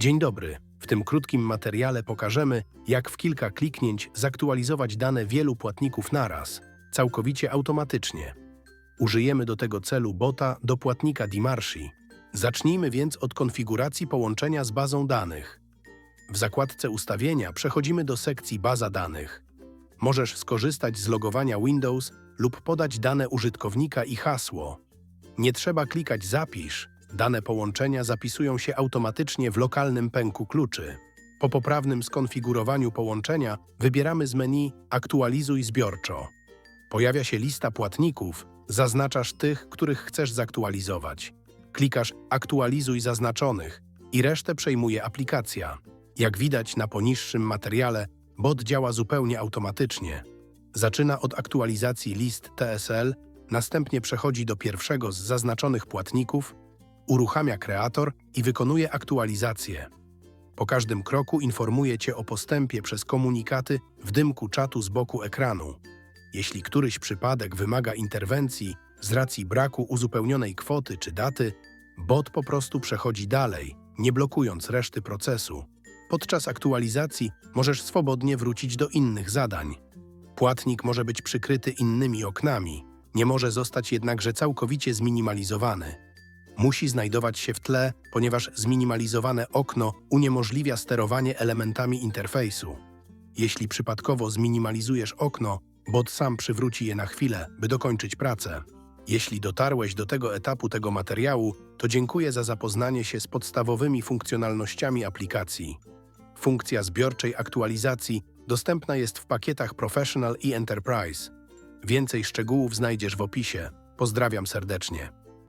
Dzień dobry. W tym krótkim materiale pokażemy, jak w kilka kliknięć zaktualizować dane wielu płatników naraz, całkowicie automatycznie. Użyjemy do tego celu bota do płatnika Dimarshi. Zacznijmy więc od konfiguracji połączenia z bazą danych. W zakładce Ustawienia przechodzimy do sekcji Baza danych. Możesz skorzystać z logowania Windows lub podać dane użytkownika i hasło. Nie trzeba klikać Zapisz. Dane połączenia zapisują się automatycznie w lokalnym pęku kluczy. Po poprawnym skonfigurowaniu połączenia wybieramy z menu Aktualizuj zbiorczo. Pojawia się lista płatników, zaznaczasz tych, których chcesz zaktualizować. Klikasz Aktualizuj zaznaczonych i resztę przejmuje aplikacja. Jak widać na poniższym materiale, bot działa zupełnie automatycznie. Zaczyna od aktualizacji list TSL, następnie przechodzi do pierwszego z zaznaczonych płatników, uruchamia kreator i wykonuje aktualizację. Po każdym kroku informuje Cię o postępie przez komunikaty w dymku czatu z boku ekranu. Jeśli któryś przypadek wymaga interwencji z racji braku uzupełnionej kwoty czy daty, bot po prostu przechodzi dalej, nie blokując reszty procesu. Podczas aktualizacji możesz swobodnie wrócić do innych zadań. Płatnik może być przykryty innymi oknami, nie może zostać jednakże całkowicie zminimalizowany. Musi znajdować się w tle, ponieważ zminimalizowane okno uniemożliwia sterowanie elementami interfejsu. Jeśli przypadkowo zminimalizujesz okno, bot sam przywróci je na chwilę, by dokończyć pracę. Jeśli dotarłeś do tego etapu tego materiału, to dziękuję za zapoznanie się z podstawowymi funkcjonalnościami aplikacji. Funkcja zbiorczej aktualizacji dostępna jest w pakietach Professional i Enterprise. Więcej szczegółów znajdziesz w opisie. Pozdrawiam serdecznie.